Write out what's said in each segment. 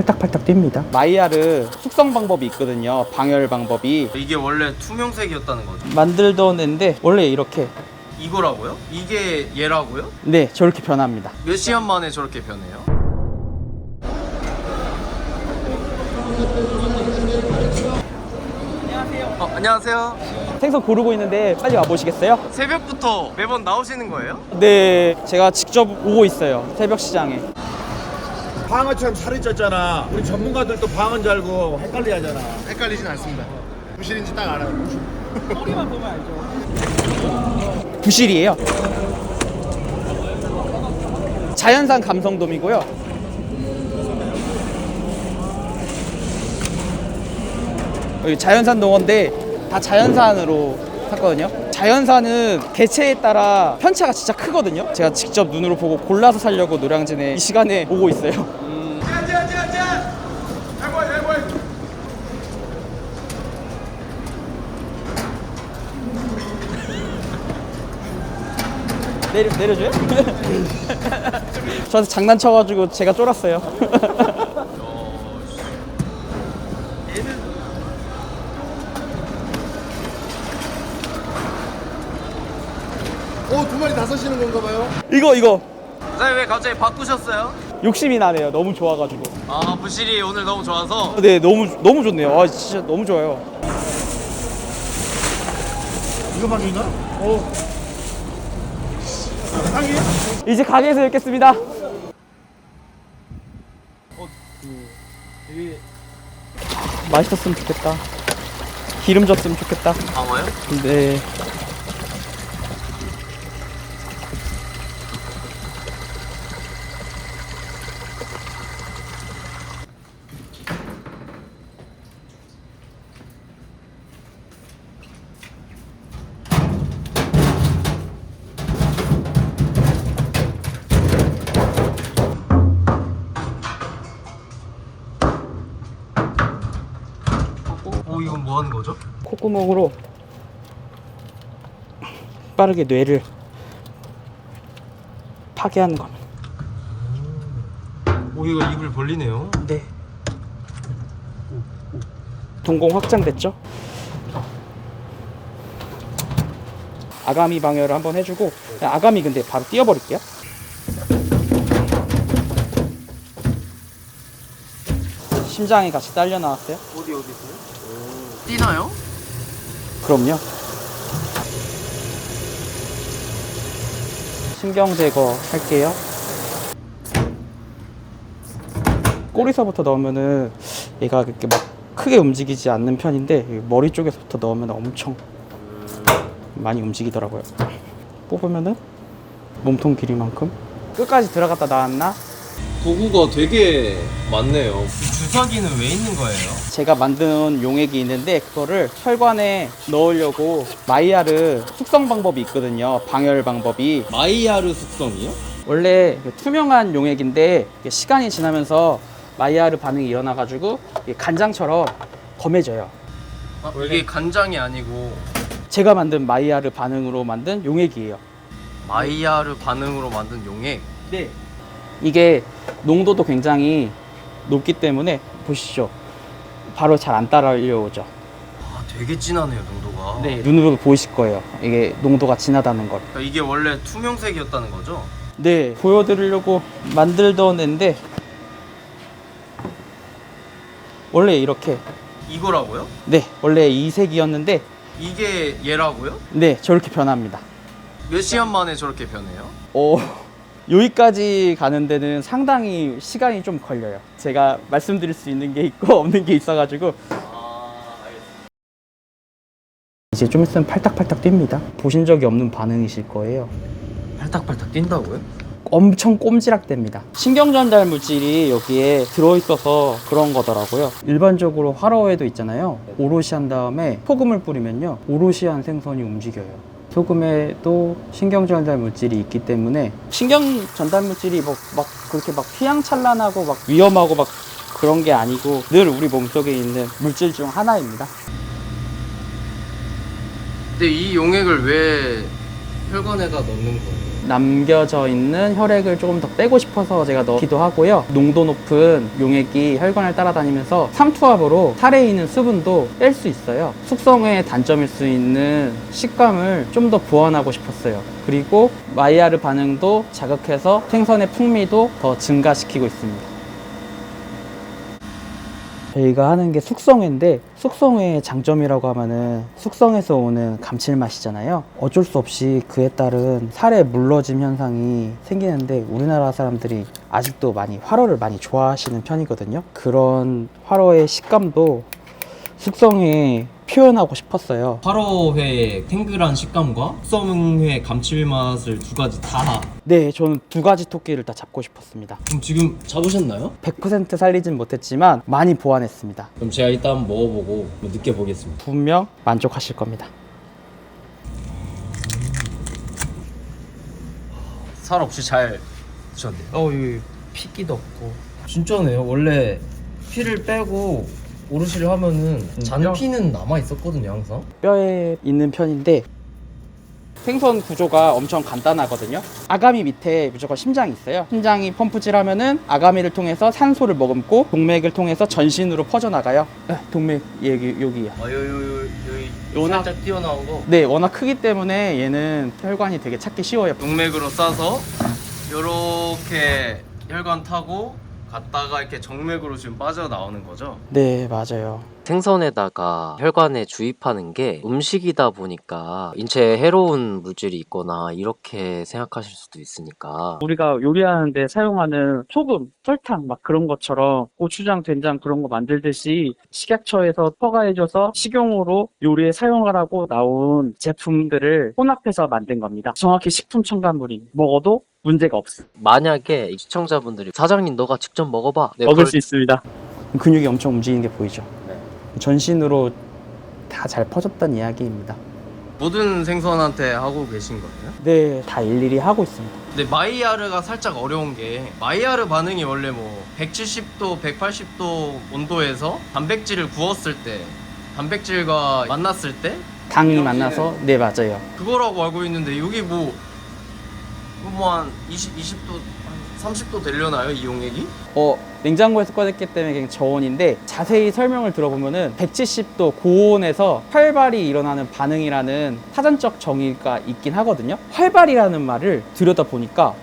팔딱팔딱 뜁니다. 마이야르 숙성 방법이 있거든요. 방열 방법이 이게 원래 투명색이었다는 거죠? 만들던 애인데 원래 이렇게 이거라고요? 이게 얘라고요? 네 저렇게 변합니다. 몇 시간 만에 저렇게 변해요? 안녕하세요. 어, 안녕하세요. 생선 고르고 있는데 빨리 와 보시겠어요? 새벽부터 매번 나오시는 거예요? 네 제가 직접 오고 있어요. 새벽 시장에. 방어처럼 살이 쪘잖아. 우리 전문가들도 방어인 줄 알고 헷갈리 하잖아. 헷갈리진 않습니다. 부실인지 딱 알아요. 허리만 보면 알죠. 부실이에요. 자연산 감성돔이고요. 여기 자연산 농어인데 다 자연산으로 샀거든요. 자연산은 개체에 따라 편차가 진짜 크거든요. 제가 직접 눈으로 보고 골라서 살려고 노량진에 이 시간에 오고 있어요. 내려 내려줘요? 저한테 장난쳐가지고 제가 쫄았어요. 오, 두 마리 다 서시는 건가 봐요? 이거 이거 사장님 왜 갑자기 바꾸셨어요? 욕심이 나네요. 너무 좋아가지고. 아 부실이 오늘 너무 좋아서 네 너무 너무 좋네요. 아 진짜 너무 좋아요. 이거만 주나? 오. 이제 가게에서 뵙겠습니다. 맛있었으면 좋겠다. 기름 졌으면 좋겠다. 방어요? 네. 콧구멍으로 빠르게 뇌를 파괴하는 겁니다. 오 이거 입을 벌리네요. 네. 동공 확장됐죠? 아가미 방열을 한번 해주고 아가미 근데 바로 띄워버릴게요. 심장이 같이 딸려 나왔어요? 어디 어디 있어요? 뛰나요? 그럼요. 신경 제거 할게요. 꼬리서부터 넣으면은 얘가 그렇게 막 크게 움직이지 않는 편인데 이 머리 쪽에서부터 넣으면 엄청 많이 움직이더라고요. 뽑으면은 몸통 길이만큼 끝까지 들어갔다 나왔나? 도구가 되게 많네요. 주사기는 왜 있는 거예요? 제가 만든 용액이 있는데 그거를 혈관에 넣으려고 마이야르 숙성 방법이 있거든요. 방열 방법이. 마이야르 숙성이요? 원래 그 투명한 용액인데 시간이 지나면서 마이야르 반응이 일어나가지고 간장처럼 검해져요. 아, 이게 간장이 아니고 제가 만든 마이야르 반응으로 만든 용액이에요. 마이야르 반응으로 만든 용액. 네. 이게 농도도 굉장히 높기 때문에 보시죠. 바로 잘 안 따라올려오죠. 아 되게 진하네요 농도가. 네. 눈으로 보이실 거예요. 이게 농도가 진하다는 걸. 그러니까 이게 원래 투명색이었다는 거죠? 네. 보여드리려고 만들던 애인데 원래 이렇게 이거라고요? 네 원래 이 색이었는데 이게 얘라고요? 네 저렇게 변합니다. 몇 시간 만에 저렇게 변해요? 어, 여기까지 가는 데는 상당히 시간이 좀 걸려요. 제가 말씀드릴 수 있는 게 있고 없는 게 있어가지고 이제 좀 있으면 팔딱팔딱 뜁니다. 보신 적이 없는 반응이실 거예요. 팔딱팔딱 뛴다고요? 엄청 꼼지락됩니다. 신경전달 물질이 여기에 들어있어서 그런 거더라고요. 일반적으로 화로에도 있잖아요. 오롯이 한 다음에 소금을 뿌리면요. 오롯이 한 생선이 움직여요. 소금에도 신경 전달 물질이 있기 때문에 신경 전달 물질이 뭐, 막 그렇게 막 휘황찬란하고 막 위험하고 막 그런 게 아니고 늘 우리 몸속에 있는 물질 중 하나입니다. 근데 이 용액을 왜 혈관에다 넣는 거예요? 남겨져 있는 혈액을 조금 더 빼고 싶어서 제가 넣기도 하고요. 농도 높은 용액이 혈관을 따라다니면서 삼투압으로 살에 있는 수분도 뺄 수 있어요. 숙성의 단점일 수 있는 식감을 좀 더 보완하고 싶었어요. 그리고 마이야르 반응도 자극해서 생선의 풍미도 더 증가시키고 있습니다. 저희가 하는 게 숙성회인데 숙성회의 장점이라고 하면은 숙성에서 오는 감칠맛이잖아요. 어쩔 수 없이 그에 따른 살의 물러짐 현상이 생기는데 우리나라 사람들이 아직도 많이 화로를 많이 좋아하시는 편이거든요. 그런 화로의 식감도 숙성회에 표현하고 싶었어요. 화로회 탱글한 식감과 숙성회 감칠맛을 두 가지 다. 네, 저는 두 가지 토끼를 다 잡고 싶었습니다. 그럼 지금 잡으셨나요? 100% 살리진 못했지만 많이 보완했습니다. 그럼 제가 한번 먹어보고 느껴보겠습니다. 분명 만족하실 겁니다. 살 없이 잘 드셨네요. 어, 여기 피기도 없고. 진짜네요. 원래 피를 빼고 오르시를 하면은 잔 피는 남아 있었거든요, 항상. 뼈에 있는 편인데 생선 구조가 엄청 간단하거든요. 아가미 밑에 무조건 심장이 있어요. 심장이 펌프질하면은 아가미를 통해서 산소를 머금고 동맥을 통해서 전신으로 퍼져나가요. 에, 동맥 여기 여기야. 아, 워낙- 살짝 튀어나온 거. 네, 워낙 크기 때문에 얘는 혈관이 되게 찾기 쉬워요. 동맥으로 싸서 요렇게 혈관 타고 갔다가 이렇게 정맥으로 지금 빠져나오는 거죠? 네, 맞아요. 생선에다가 혈관에 주입하는 게 음식이다 보니까 인체에 해로운 물질이 있거나 이렇게 생각하실 수도 있으니까 우리가 요리하는데 사용하는 소금, 설탕 막 그런 것처럼 고추장, 된장 그런 거 만들듯이 식약처에서 허가해줘서 식용으로 요리에 사용하라고 나온 제품들을 혼합해서 만든 겁니다. 정확히 식품 첨가물이 먹어도 문제가 없어. 만약에 이 시청자분들이 사장님 너가 직접 먹어봐 네, 먹을 수 있습니다. 근육이 엄청 움직이는 게 보이죠? 네. 전신으로 다 잘 퍼졌다는 이야기입니다. 모든 생선한테 하고 계신 거예요? 네, 다 일일이 하고 있습니다. 근데 마이야르가 살짝 어려운 게 마이야르 반응이 원래 뭐 170도, 180도 온도에서 단백질을 구웠을 때 단백질과 만났을 때 당이 만나서 네 맞아요. 그거라고 알고 있는데 여기 뭐 뭐한 20, 20도, 한 30도 되려나요 이 용액이? 어 냉장고에서 꺼냈기 때문에 그냥 저온인데 자세히 설명을 들어보면은 170도 고온에서 활발이 일어나는 반응이라는 사전적 정의가 있긴 하거든요. 활발이라는 말을 들여다 보니까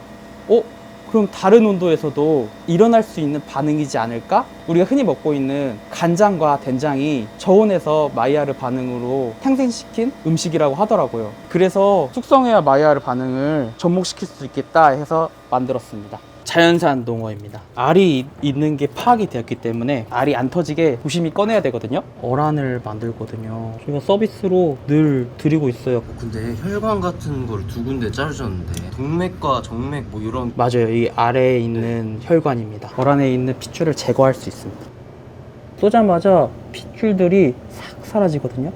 어 그럼 다른 온도에서도 일어날 수 있는 반응이지 않을까? 우리가 흔히 먹고 있는 간장과 된장이 저온에서 마이야르 반응으로 탄생시킨 음식이라고 하더라고요. 그래서 숙성해야 마이야르 반응을 접목시킬 수 있겠다 해서 만들었습니다. 자연산 농어입니다. 알이 있는 게 파악이 되었기 때문에 알이 안 터지게 조심히 꺼내야 되거든요. 어란을 만들거든요. 저희가 서비스로 늘 드리고 있어요. 근데 혈관 같은 걸 두 군데 자르셨는데 동맥과 정맥 뭐 이런 맞아요. 이 아래에 있는 혈관입니다. 어란에 있는 핏줄을 제거할 수 있습니다. 쏘자마자 핏줄들이 싹 사라지거든요.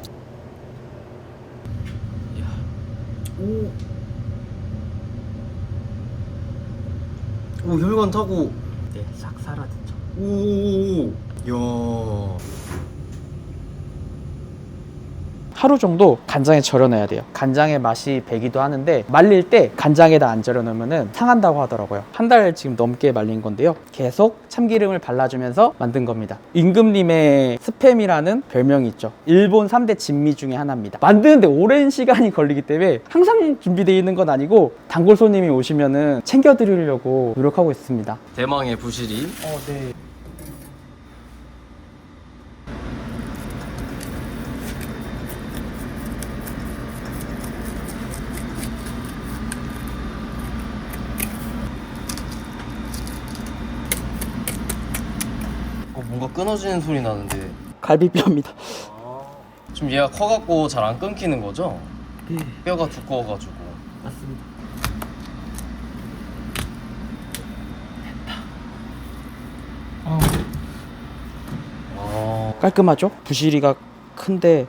오 혈관 타고. 네, 싹 사라지죠. 오오오. 야 하루 정도 간장에 절여놔야 돼요. 간장의 맛이 배기도 하는데 말릴 때 간장에다 안 절여놓으면 상한다고 하더라고요. 한 달 지금 넘게 말린 건데요. 계속 참기름을 발라주면서 만든 겁니다. 임금님의 스팸이라는 별명이 있죠. 일본 3대 진미 중에 하나입니다. 만드는데 오랜 시간이 걸리기 때문에 항상 준비되어 있는 건 아니고 단골 손님이 오시면은 챙겨드리려고 노력하고 있습니다. 대망의 부실이 어, 네. 뭔가 끊어지는 소리 나는데 갈비뼈입니다. 지금 얘가 커갖고 잘 안 끊기는 거죠? 네, 뼈가 두꺼워가지고 맞습니다. 아 깔끔하죠? 부시리가 큰데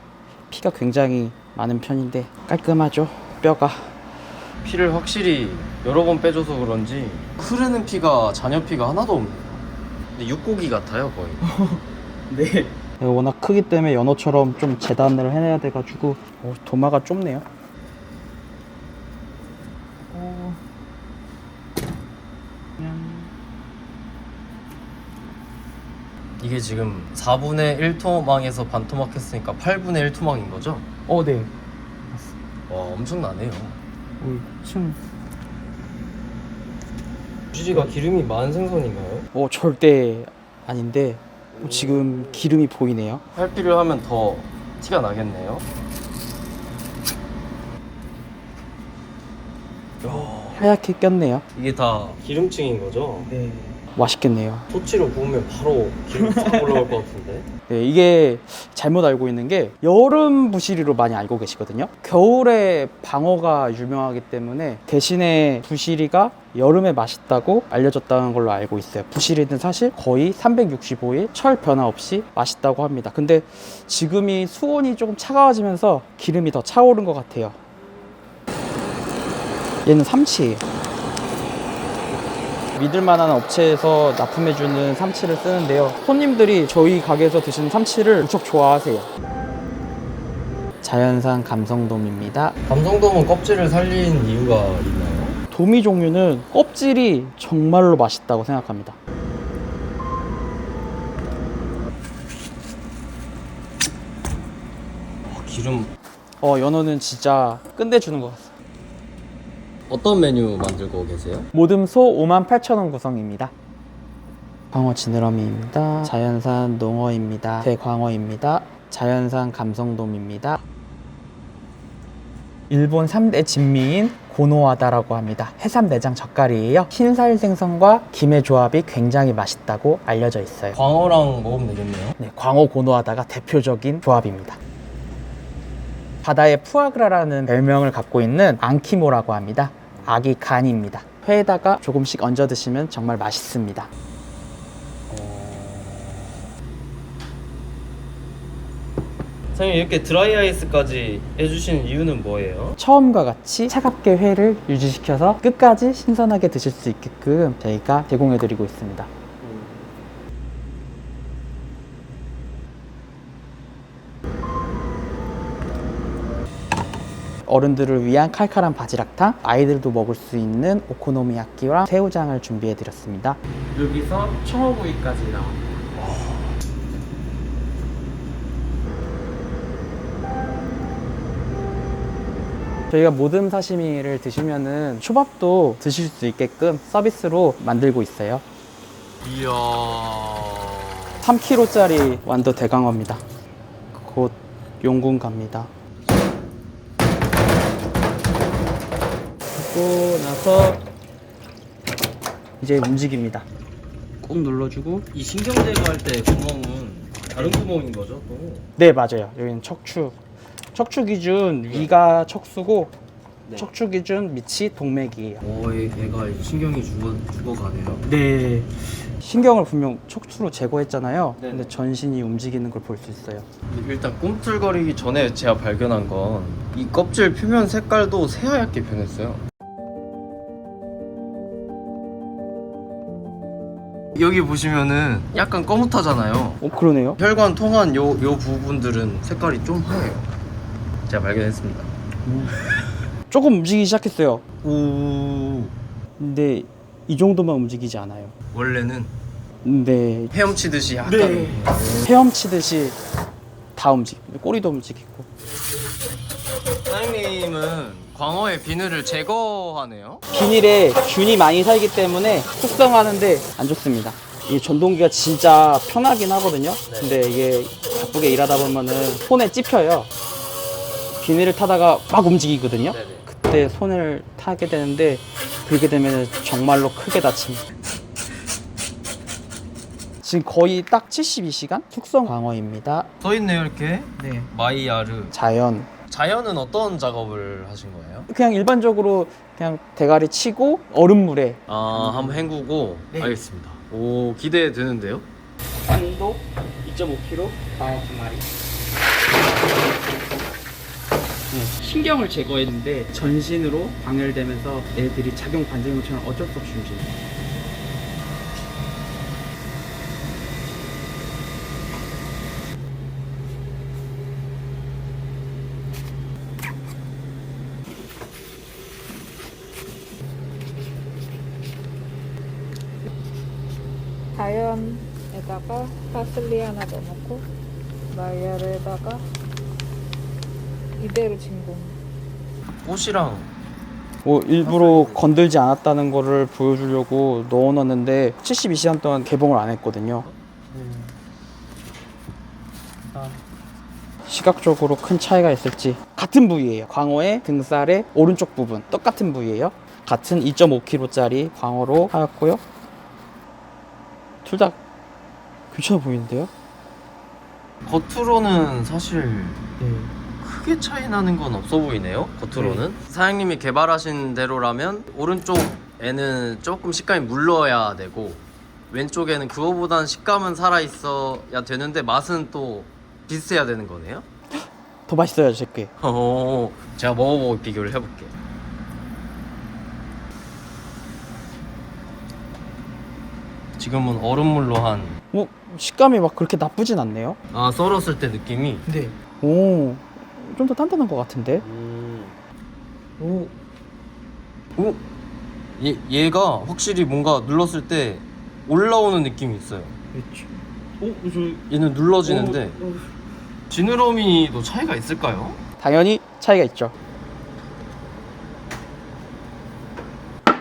피가 굉장히 많은 편인데 깔끔하죠? 뼈가 피를 확실히 여러 번 빼줘서 그런지 흐르는 피가 잔여 피가 하나도 없네요 근데 육고기 같아요 거의. 네. 워낙 크기 때문에 연어처럼 좀 재단을 해내야 돼가지고 어, 도마가 좁네요. 이게 지금 4분의 1 토막에서 반 토막했으니까 8분의 1 토막인 거죠? 어, 네. 와 엄청나네요. 어, 참. 주지가 기름이 많은 생선인가요? 어, 절대 아닌데 지금 기름이 보이네요. 탈피를 하면 더 티가 나겠네요 하얗게 꼈네요. 이게 다 기름층인 거죠? 네. 맛있겠네요. 토치로 구우면 바로 기름 싹 올라올 것 같은데 네, 이게 잘못 알고 있는 게 여름 부시리로 많이 알고 계시거든요. 겨울에 방어가 유명하기 때문에 대신에 부시리가 여름에 맛있다고 알려졌다는 걸로 알고 있어요. 부시리는 사실 거의 365일 철 변화 없이 맛있다고 합니다. 근데 지금이 수온이 조금 차가워지면서 기름이 더 차오른 것 같아요. 얘는 삼치예요. 믿을 만한 업체에서 납품해주는 삼치를 쓰는데요. 손님들이 저희 가게에서 드시는 삼치를 무척 좋아하세요. 자연산 감성돔입니다. 감성돔은 껍질을 살린 이유가 있나요? 도미 종류는 껍질이 정말로 맛있다고 생각합니다. 와, 기름 어, 연어는 진짜 끝내주는 것 같아요. 어떤 메뉴 만들고 계세요? 모듬소 58,000원 구성입니다. 광어 지느러미입니다. 자연산 농어입니다. 대광어입니다. 자연산 감성돔입니다. 일본 3대 진미인 고노와다라고 합니다. 해삼 내장 젓갈이에요. 흰살 생선과 김의 조합이 굉장히 맛있다고 알려져 있어요. 광어랑 먹으면 되겠네요 네, 광어 고노하다가 대표적인 조합입니다. 바다의 푸아그라라는 별명을 갖고 있는 앙키모라고 합니다. 아기 간입니다. 회에다가 조금씩 얹어 드시면 정말 맛있습니다. 사장님 이렇게 드라이 아이스까지 해주시는 이유는 뭐예요? 처음과 같이 차갑게 회를 유지시켜서 끝까지 신선하게 드실 수 있게끔 저희가 제공해 드리고 있습니다. 어른들을 위한 칼칼한 바지락탕, 아이들도 먹을 수 있는 오코노미야끼와 새우장을 준비해 드렸습니다. 여기서 청어구이까지 나와. 저희가 모듬 사시미를 드시면은 초밥도 드실 수 있게끔 서비스로 만들고 있어요. 이야 3kg짜리 완도 대강어입니다. 곧 용궁 갑니다. 그리고 나서 이제 움직입니다. 꾹 눌러주고 이 신경 제거할 때 구멍은 다른 구멍인 거죠 또? 네 맞아요. 여기는 척추. 척추 기준 위가 척수고 네. 척추 기준 밑이 동맥이에요. 오 얘가 신경이 죽어, 죽어가네요 네. 신경을 분명 척추로 제거했잖아요. 네네. 근데 전신이 움직이는 걸 볼 수 있어요. 일단 꿈틀거리기 전에 제가 발견한 건 이 껍질 표면 색깔도 새하얗게 변했어요 여기 보시면은 약간 거뭇하잖아요 어 그러네요. 혈관 통한 요, 요 부분들은 색깔이 좀 하얘요 제가 발견했습니다 조금 움직이기 시작했어요. 오 근데 이 정도만 움직이지 않아요. 원래는 근데 헤엄치듯이 약간 네. 헤엄치듯이 다 움직입니다. 꼬리도 움직이고. 사장님은 광어의 비늘을 제거하네요 비닐에 균이 많이 살기 때문에 숙성하는데 안 좋습니다. 이 전동기가 진짜 편하긴 하거든요. 근데 이게 바쁘게 일하다 보면은 손에 찝혀요. 비닐을 타다가 막 움직이거든요. 네네. 그때 손을 타게 되는데 그렇게 되면 정말로 크게 다칩니다. 지금 거의 딱 72시간 숙성 광어입니다. 써 있네요 이렇게 네. 마이야르 자연. 자연은 어떤 작업을 하신 거예요? 그냥 일반적으로 그냥 대가리 치고 얼음물에 아 한번 헹구고 네. 알겠습니다 오 기대되는데요? 산도 2.5kg 광어 두 마리. 네, 신경을 제거했는데 전신으로 방열되면서 애들이 작용 반작용처럼 어쩔 수 없이 움직여요. 마이야르에다가 파슬리 하나 더 넣고 마이야르에다가 이대로 진공. 꽃이랑 뭐 일부러 건들지 않았다는 거를 보여주려고 넣어놨는데 72시간 동안 개봉을 안 했거든요. 시각적으로 큰 차이가 있을지 같은 부위예요. 광어의 등살의 오른쪽 부분 똑같은 부위예요. 같은 2.5kg짜리 광어로 하였고요. 둘 다 괜찮아 보이는데요? 겉으로는 사실 크게 차이 나는 건 없어 보이네요. 겉으로는 사장님이 개발하신 대로라면 오른쪽에는 조금 식감이 물러야 되고 왼쪽에는 그거보단 식감은 살아 있어야 되는데 맛은 또 비슷해야 되는 거네요. 더 맛있어요, 제 게. 어, 제가 먹어보고 비교를 해볼게요. 지금은 얼음물로 한, 뭐 식감이 막 그렇게 나쁘진 않네요. 아, 썰었을 때 느낌이. 네. 오, 좀 더 단단한 것 같은데. 오. 오. 얘, 얘가 확실히 뭔가 눌렀을 때 올라오는 느낌이 있어요. 그렇죠. 오, 저 얘는 눌러지는데 지느러미도 차이가 있을까요? 당연히 차이가 있죠.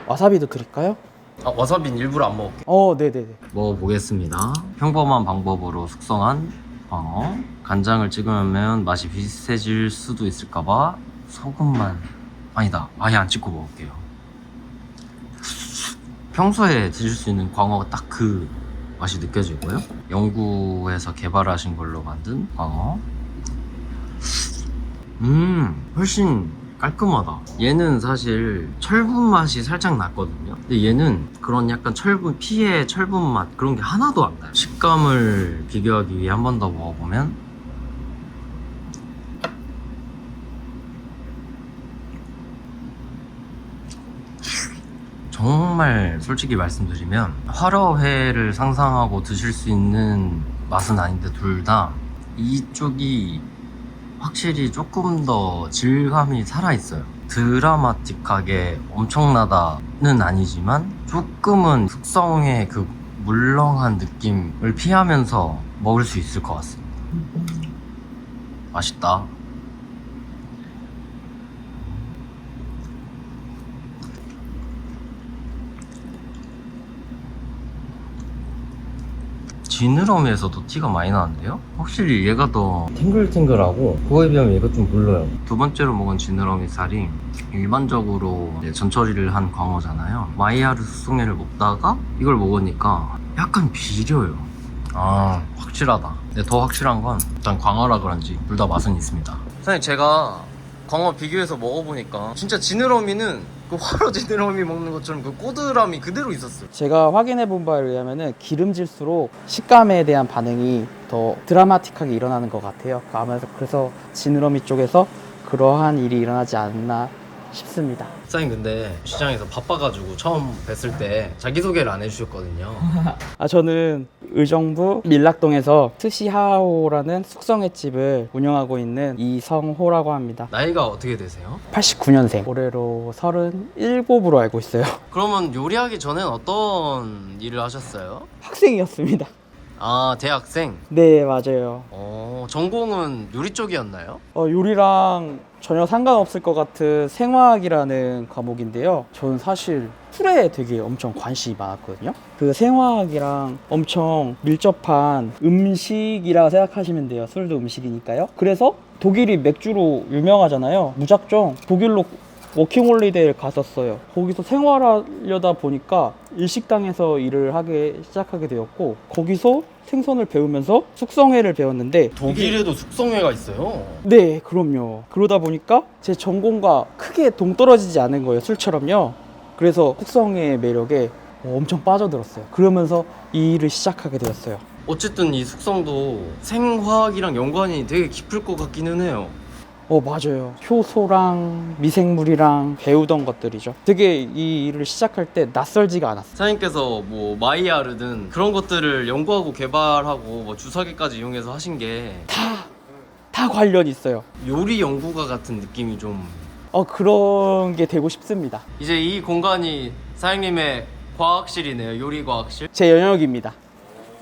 와사비도 드릴까요? 아, 와사비는 일부러 안 먹을게. 어, 네네네. 먹어보겠습니다. 평범한 방법으로 숙성한 광어. 간장을 찍으면 맛이 비슷해질 수도 있을까봐 소금만 아니다. 아예 안 찍고 먹을게요. 평소에 드실 수 있는 광어가 딱 그 맛이 느껴지고요. 영구에서 개발하신 걸로 만든 광어. 음, 훨씬 깔끔하다. 얘는 사실 철분 맛이 살짝 났거든요. 근데 얘는 그런 약간 철분, 피의 철분 맛 그런 게 하나도 안 나요. 식감을 비교하기 위해 한 번 더 먹어보면 정말 솔직히 말씀드리면 화로회를 상상하고 드실 수 있는 맛은 아닌데 둘 다 이쪽이 확실히 조금 더 질감이 살아있어요. 드라마틱하게 엄청나다는 아니지만 조금은 숙성의 그 물렁한 느낌을 피하면서 먹을 수 있을 것 같습니다. 맛있다. 지느러미에서도 티가 많이 나는데요? 확실히 얘가 더 탱글탱글하고 그거에 비하면 얘가 좀 물러요. 두 번째로 먹은 지느러미 살이 일반적으로 전처리를 한 광어잖아요. 마이야르 숙성회를 먹다가 이걸 먹으니까 약간 비려요. 아 확실하다. 근데 더 확실한 건 일단 광어라 그런지 둘 다 맛은 있습니다. 사장님 제가 광어 비교해서 먹어보니까 진짜 지느러미는 그 화로 지느러미 먹는 것처럼 그 꼬들함이 그대로 있었어요 제가 확인해 본 바에 의하면은 기름질수록 식감에 대한 반응이 더 드라마틱하게 일어나는 것 같아요. 아마도 그래서 지느러미 쪽에서 그러한 일이 일어나지 않나 싶습니다. 사장님 근데 시장에서 바빠가지고 처음 뵀을 때 자기소개를 안 해주셨거든요 아 저는 의정부 밀락동에서 스시하오라는 숙성회 집을 운영하고 있는 이성호라고 합니다. 나이가 어떻게 되세요? 89년생. 올해로 37으로 알고 있어요. 그러면 요리하기 전엔 어떤 일을 하셨어요? 학생이었습니다. 아 대학생? 네, 맞아요. 어 전공은 요리 쪽이었나요? 어, 요리랑 전혀 상관없을 것 같은 생화학이라는 과목인데요. 저는 사실 풀에 되게 엄청 관심이 많았거든요. 그 생화학이랑 엄청 밀접한 음식이라 생각하시면 돼요. 술도 음식이니까요. 그래서 독일이 맥주로 유명하잖아요. 무작정 독일로 워킹홀리데이를 갔었어요. 거기서 생활하려다 보니까 일식당에서 일을 하게 시작하게 되었고 거기서 생선을 배우면서 숙성회를 배웠는데 독일에도 숙성회가 있어요 네, 그럼요. 그러다 보니까 제 전공과 크게 동떨어지지 않은 거예요, 술처럼요. 그래서 숙성의 매력에 엄청 빠져들었어요. 그러면서 이 일을 시작하게 되었어요. 어쨌든 이 숙성도 생화학이랑 연관이 되게 깊을 것 같기는 해요 어, 맞아요. 효소랑 미생물이랑 배우던 것들이죠. 되게 이 일을 시작할 때 낯설지가 않았어요. 사장님께서 뭐 마이야르든 그런 것들을 연구하고 개발하고 뭐 주사기까지 이용해서 하신 게 다, 다 관련 이 있어요. 요리 연구가 같은 느낌이 좀 어, 그런 게 되고 싶습니다. 이제 이 공간이 사장님의 과학실이네요 요리 과학실 제 영역입니다.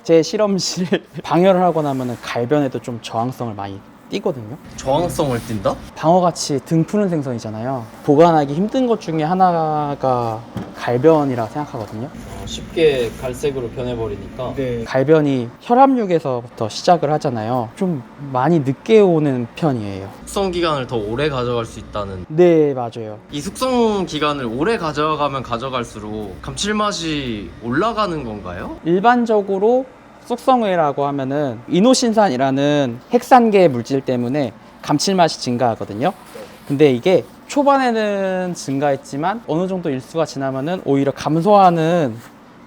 제 실험실 방열을 하고 나면은 갈변에도 좀 저항성을 많이 띠거든요. 저항성을 띈다? 방어같이 등 푸는 생선이잖아요. 보관하기 힘든 것 중에 하나가 갈변이라 생각하거든요. 쉽게 갈색으로 변해버리니까 갈변이 혈압육에서부터 시작을 하잖아요. 좀 많이 늦게 오는 편이에요. 숙성 기간을 더 오래 가져갈 수 있다는 네, 맞아요. 이 숙성 기간을 오래 가져가면 가져갈수록 감칠맛이 올라가는 건가요? 일반적으로 숙성회라고 하면은 이노신산이라는 핵산계 물질 때문에 감칠맛이 증가하거든요. 근데 이게 초반에는 증가했지만 어느 정도 일수가 지나면은 오히려 감소하는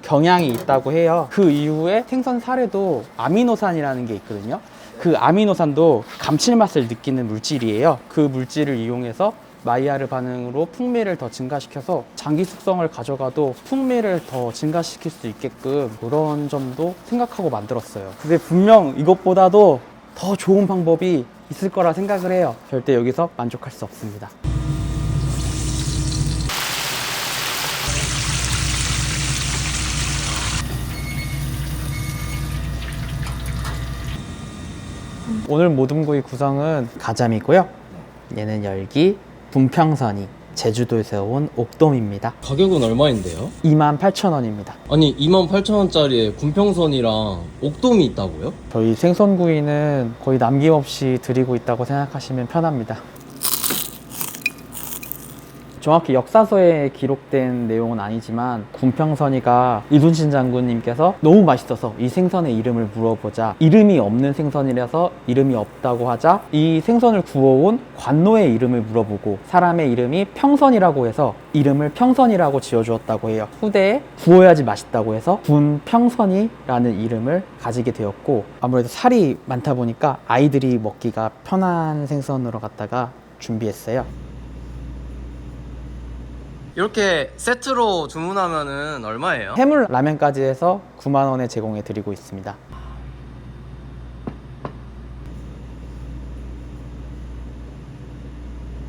경향이 있다고 해요. 그 이후에 생선 살에도 아미노산이라는 게 있거든요. 그 아미노산도 감칠맛을 느끼는 물질이에요. 그 물질을 이용해서 마이야르 반응으로 풍미를 더 증가시켜서 장기 숙성을 가져가도 풍미를 더 증가시킬 수 있게끔 그런 점도 생각하고 만들었어요. 근데 분명 이것보다도 더 좋은 방법이 있을 거라 생각을 해요. 절대 여기서 만족할 수 없습니다. 오늘 모둠구이 구성은 가자미고요. 얘는 열기, 분평선이, 제주도에서 온 옥돔입니다. 가격은 얼마인데요? 28,000원입니다. 아니 28,000원짜리에 군평선이랑 옥돔이 있다고요? 저희 생선구이는 거의 남김없이 드리고 있다고 생각하시면 편합니다. 정확히 역사서에 기록된 내용은 아니지만 군평선이가 이순신 장군님께서 너무 맛있어서 이 생선의 이름을 물어보자. 이름이 없는 생선이라서 이름이 없다고 하자 이 생선을 구워온 관노의 이름을 물어보고 사람의 이름이 평선이라고 해서 이름을 평선이라고 지어주었다고 해요. 후대에 구워야지 맛있다고 해서 군평선이라는 이름을 가지게 되었고 아무래도 살이 많다 보니까 아이들이 먹기가 편한 생선으로 갖다가 준비했어요 이렇게 세트로 주문하면은 얼마예요? 해물 라면까지 해서 9만 원에 제공해 드리고 있습니다.